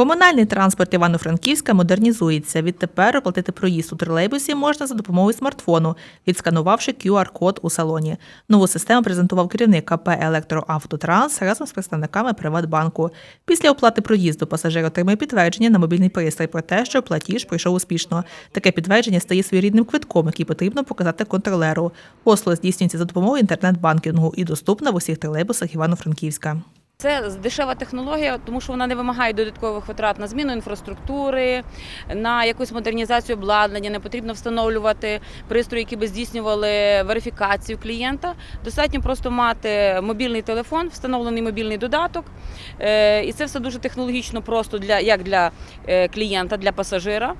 Комунальний транспорт Івано-Франківська модернізується. Відтепер оплатити проїзд у тролейбусі можна за допомогою смартфону, відсканувавши QR-код у салоні. Нову систему презентував керівник КП «Електроавтотранс» разом з представниками Приватбанку. Після оплати проїзду пасажир отримує підтвердження на мобільний пристрій про те, що платіж пройшов успішно. Таке підтвердження стає своєрідним квитком, який потрібно показати контролеру. Послуга здійснюється за допомогою інтернет-банкінгу і доступна в усіх тролейбусах Івано-Франківська. Це дешева технологія, тому що вона не вимагає додаткових витрат на зміну інфраструктури, на якусь модернізацію обладнання. Не потрібно встановлювати пристрої, які би здійснювали верифікацію клієнта. Достатньо просто мати мобільний телефон, встановлений мобільний додаток. Е, І це все дуже технологічно просто для як для е, клієнта, для пасажира.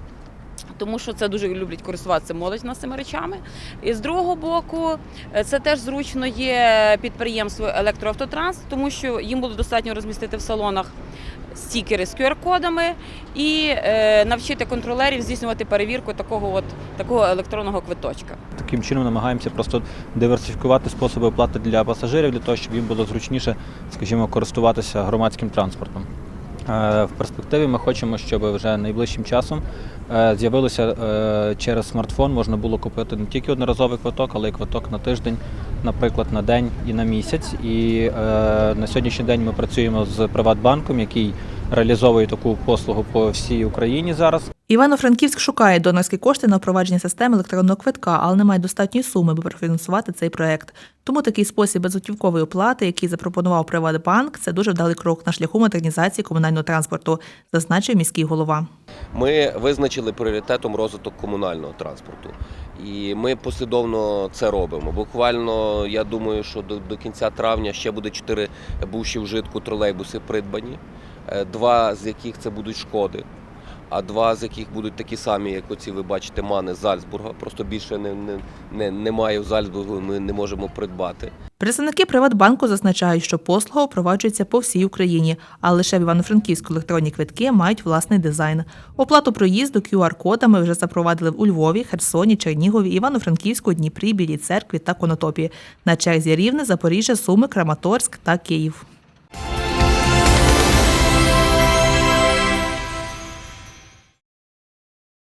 Тому що це дуже люблять користуватися молодь нас цими речами. І з другого боку, е, це теж зручно є підприємству електроавтотранс, тому що їм буде достатньо розмістити в салонах стікери з QR-кодами і е, навчити контролерів здійснювати перевірку такого от такого електронного квиточка. Таким чином намагаємося просто диверсифікувати способи оплати для пасажирів, для того, щоб їм було зручніше, скажімо, користуватися громадським транспортом. Е, В перспективі ми хочемо, щоб вже найближчим часом е, з'явилося е, через смартфон, можна було купити не тільки одноразовий квиток, але й квиток на тиждень, наприклад, на день і на місяць. І на сьогоднішній день ми працюємо з Приватбанком, який реалізовує таку послугу по всій Україні зараз. Івано-Франківськ шукає донорські кошти на впровадження системи електронного квитка, але не має достатньої суми, аби профінансувати цей проект. Тому такий спосіб безготівкової оплати, який запропонував Приватбанк, це дуже вдалий крок на шляху модернізації комунального транспорту, зазначив міський голова. Ми визначили пріоритетом розвиток комунального транспорту, і ми послідовно це робимо. Буквально, я думаю, що до, до кінця травня ще буде чотири бувші вжитку тролейбуси придбані, два з яких це будуть шкоди. А два з яких будуть такі самі, як оці ви бачите, мани Зальцбурга. Просто більше не, не, не, немає в Зальцбургу, ми не можемо придбати. Представники Приватбанку зазначають, що послуга впроваджується по всій Україні, а лише в Івано-Франківську електронні квитки мають власний дизайн. Оплату проїзду QR-кодами вже запровадили у Львові, Херсоні, Чернігові, Івано-Франківську, Дніпрі, Білій церкві та Конотопі. На черзі Рівне, Запоріжжя, Суми, Краматорськ та Київ.